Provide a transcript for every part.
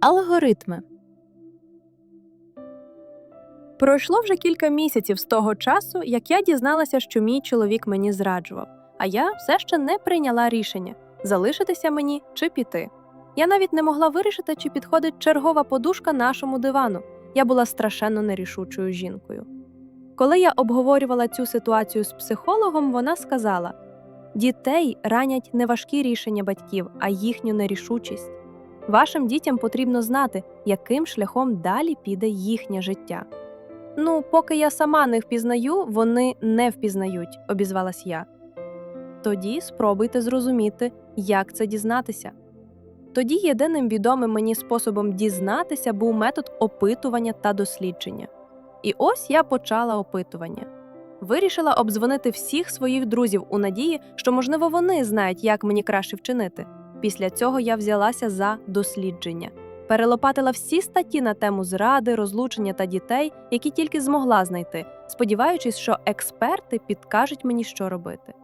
Алгоритми. Пройшло вже кілька місяців з того часу, як я дізналася, що мій чоловік мені зраджував, а я все ще не прийняла рішення залишитися мені чи піти. Я навіть не могла вирішити, чи підходить чергова подушка нашому дивану. Я була страшенно нерішучою жінкою. Коли я обговорювала цю ситуацію з психологом, вона сказала: дітей ранять не важкі рішення батьків, а їхню нерішучість. Вашим дітям потрібно знати, яким шляхом далі піде їхнє життя. Ну, поки я сама не впізнаю, вони не впізнають, обізвалась я. Тоді спробуйте зрозуміти, як це дізнатися. Тоді єдиним відомим мені способом дізнатися був метод опитування та дослідження. І ось я почала опитування. Вирішила обдзвонити всіх своїх друзів у надії, що, можливо, вони знають, як мені краще вчинити. Після цього я взялася за дослідження, перелопатила всі статті на тему зради, розлучення та дітей, які тільки змогла знайти, сподіваючись, що експерти підкажуть мені, що робити.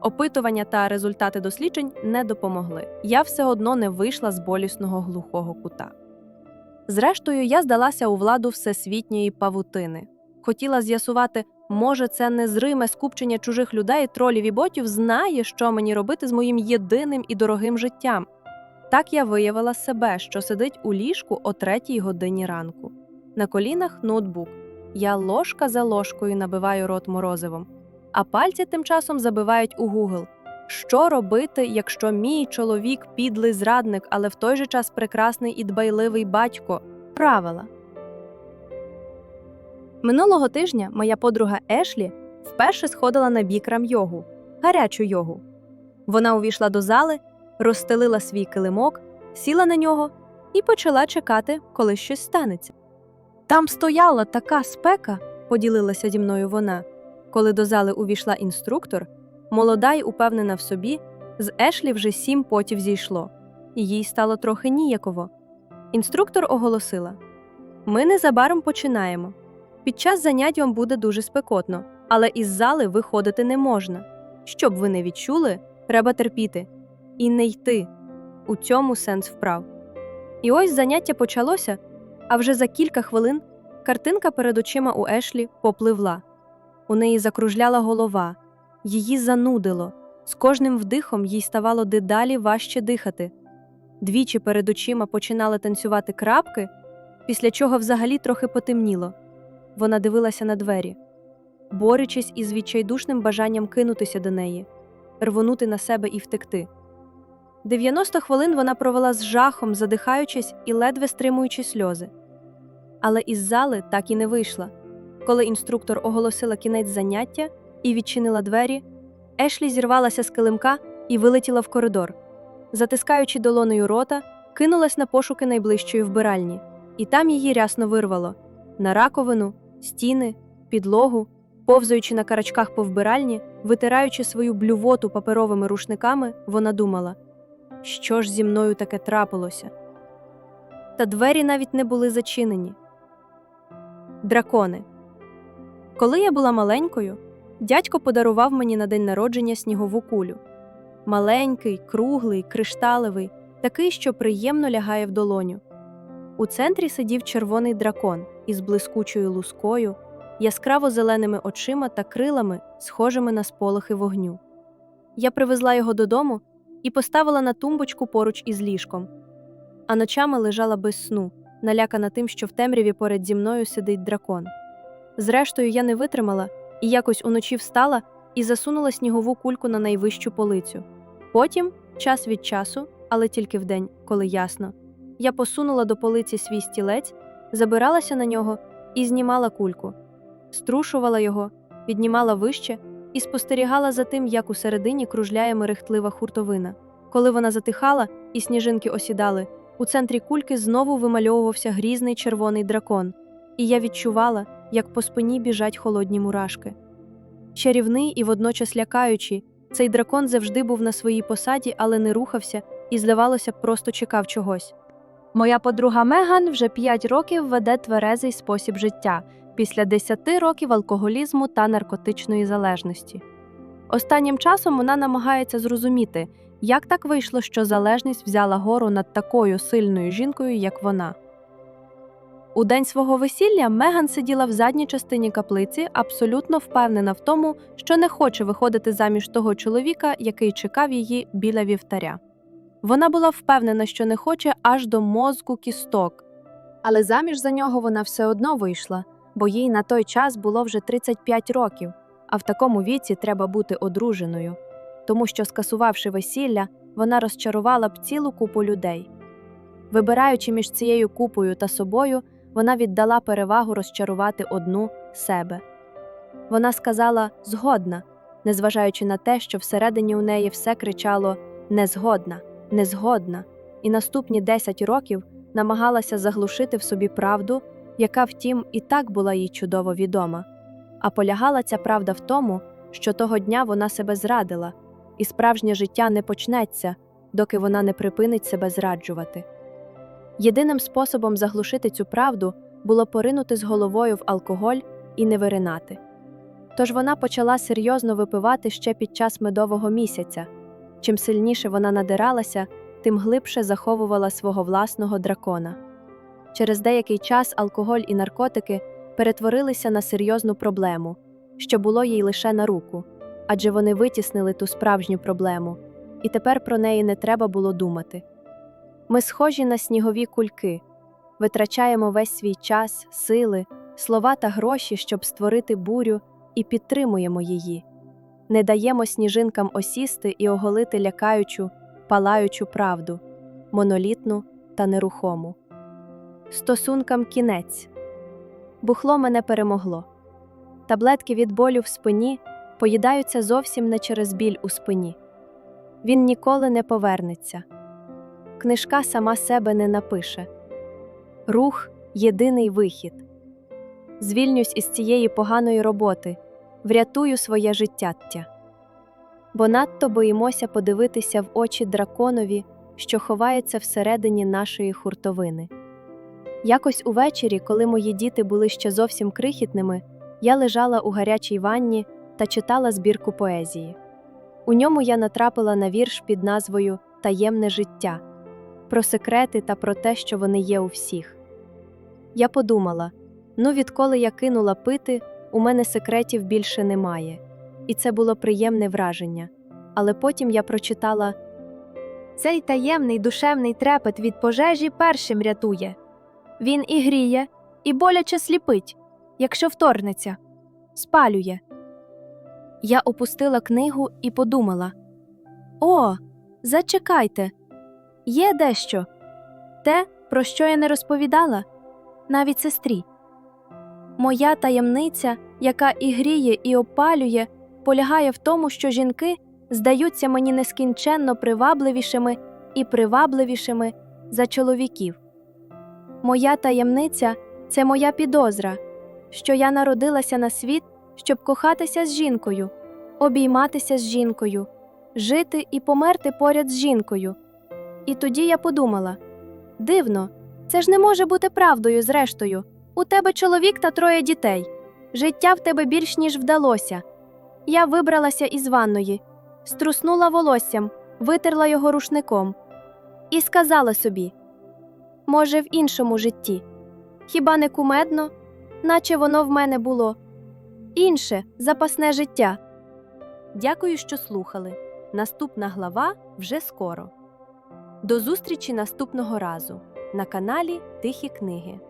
Опитування та результати досліджень не допомогли. Я все одно не вийшла з болісного глухого кута. Зрештою, я здалася у владу всесвітньої павутини. Хотіла з'ясувати, може, це незриме скупчення чужих людей, тролів і ботів знає, що мені робити з моїм єдиним і дорогим життям. Так я виявила себе, що сидить у ліжку о третій годині ранку. На колінах ноутбук. Я ложка за ложкою набиваю рот морозивом, а пальці тим часом забивають у Google. Що робити, якщо мій чоловік підлий зрадник, але в той же час прекрасний і дбайливий батько? Правила. Минулого тижня моя подруга Ешлі вперше сходила на бікрам йогу, гарячу йогу. Вона увійшла до зали, розстелила свій килимок, сіла на нього і почала чекати, коли щось станеться. Там стояла така спека, поділилася зі мною вона. Коли до зали увійшла інструктор, молода й упевнена в собі, з Ешлі вже сім потів зійшло, і їй стало трохи ніяково. Інструктор оголосила: Ми незабаром починаємо. Під час занять вам буде дуже спекотно, але із зали виходити не можна. Щоб ви не відчули, треба терпіти і не йти. У цьому сенс вправ. І ось заняття почалося, а вже за кілька хвилин картинка перед очима у Ешлі попливла. У неї закружляла голова, її занудило. З кожним вдихом їй ставало дедалі важче дихати. Двічі перед очима починали танцювати крапки, після чого взагалі трохи потемніло. Вона дивилася на двері, борючись із відчайдушним бажанням кинутися до неї, рвонути на себе і втекти. 90 хвилин вона провела з жахом, задихаючись і ледве стримуючи сльози. Але із зали так і не вийшла. Коли інструктор оголосила кінець заняття і відчинила двері, Ешлі зірвалася з килимка і вилетіла в коридор. Затискаючи долонею рота, кинулась на пошуки найближчої вбиральні, і там її рясно вирвало на раковину, стіни, підлогу, повзаючи на карачках по вбиральні, витираючи свою блювоту паперовими рушниками, вона думала, що ж зі мною таке трапилося. Та двері навіть не були зачинені. Дракони. Коли я була маленькою, дядько подарував мені на день народження снігову кулю. Маленький, круглий, кришталевий, такий, що приємно лягає в долоню. У центрі сидів червоний дракон із блискучою лускою, яскраво зеленими очима та крилами, схожими на сполохи вогню. Я привезла його додому і поставила на тумбочку поруч із ліжком, а ночами лежала без сну, налякана тим, що в темряві поряд зі мною сидить дракон. Зрештою, я не витримала і якось уночі встала і засунула снігову кульку на найвищу полицю. Потім, час від часу, але тільки вдень, коли ясно, я посунула до полиці свій стілець, забиралася на нього і знімала кульку, струшувала його, піднімала вище і спостерігала за тим, як усередині кружляє мерехтлива хуртовина. Коли вона затихала і сніжинки осідали, у центрі кульки знову вимальовувався грізний червоний дракон, і я відчувала, як по спині біжать холодні мурашки. Чарівний і водночас лякаючий, цей дракон завжди був на своїй посаді, але не рухався і, здавалося, просто чекав чогось. Моя подруга Меган вже 5 років веде тверезий спосіб життя після 10 років алкоголізму та наркотичної залежності. Останнім часом вона намагається зрозуміти, Як так вийшло, що залежність взяла гору над такою сильною жінкою, як вона? У день свого весілля Меган сиділа в задній частині каплиці, абсолютно впевнена в тому, що не хоче виходити заміж того чоловіка, який чекав її біля вівтаря. Вона була впевнена, що не хоче аж до мозку кісток. Але заміж за нього вона все одно вийшла, бо їй на той час було вже 35 років, а в такому віці треба бути одруженою. Тому що, скасувавши весілля, вона розчарувала б цілу купу людей. Вибираючи між цією купою та собою, вона віддала перевагу розчарувати одну себе. Вона сказала згодна, незважаючи на те, що всередині у неї все кричало незгодна, незгодна, і наступні 10 років намагалася заглушити в собі правду, яка, втім, і так була їй чудово відома. А полягала ця правда в тому, що того дня вона себе зрадила, і справжнє життя не почнеться, доки вона не припинить себе зраджувати. Єдиним способом заглушити цю правду було поринути з головою в алкоголь і не виринати. Тож вона почала серйозно випивати ще під час медового місяця. Чим сильніше вона надиралася, тим глибше заховувала свого власного дракона. Через деякий час алкоголь і наркотики перетворилися на серйозну проблему, що було їй лише на руку, адже вони витіснили ту справжню проблему, і тепер про неї не треба було думати. Ми схожі на снігові кульки, витрачаємо весь свій час, сили, слова та гроші, щоб створити бурю, і підтримуємо її. Не даємо сніжинкам осісти і оголити лякаючу, палаючу правду, монолітну та нерухому. Стосункам кінець. Бухло мене перемогло. Таблетки від болю в спині поїдаються зовсім не через біль у спині. Він ніколи не повернеться. Книжка сама себе не напише. Рух єдиний вихід. Звільнюсь із цієї поганої роботи, врятую своє життяття. Бо надто боїмося подивитися в очі драконові, що ховається всередині нашої хуртовини. Якось увечері, коли мої діти були ще зовсім крихітними, я лежала у гарячій ванні та читала збірку поезії. У ньому я натрапила на вірш під назвою Таємне життя про секрети та про те, що вони є у всіх. Я подумала: ну, відколи я кинула пити, у мене секретів більше немає, і це було приємне враження. Але потім я прочитала Цей таємний душевний трепет від пожежі першим рятує. Він і гріє, і боляче сліпить, якщо вторгнеться, спалює. Я опустила книгу і подумала: О, зачекайте, є дещо те, про що я не розповідала, навіть сестрі. Моя таємниця, яка і гріє, і опалює, полягає в тому, що жінки здаються мені нескінченно привабливішими і привабливішими за чоловіків. Моя таємниця це моя підозра, що я народилася на світ, щоб кохатися з жінкою, обійматися з жінкою, жити і померти поряд з жінкою. І тоді я подумала: дивно, це ж не може бути правдою, зрештою. У тебе чоловік та троє дітей. Життя в тебе більш ніж вдалося. Я вибралася із ванної, струснула волоссям, витерла його рушником і сказала собі: може, в іншому житті. Хіба не кумедно, наче воно в мене було? Інше запасне життя. Дякую, що слухали. Наступна глава вже скоро. До зустрічі наступного разу на каналі Тихі книги.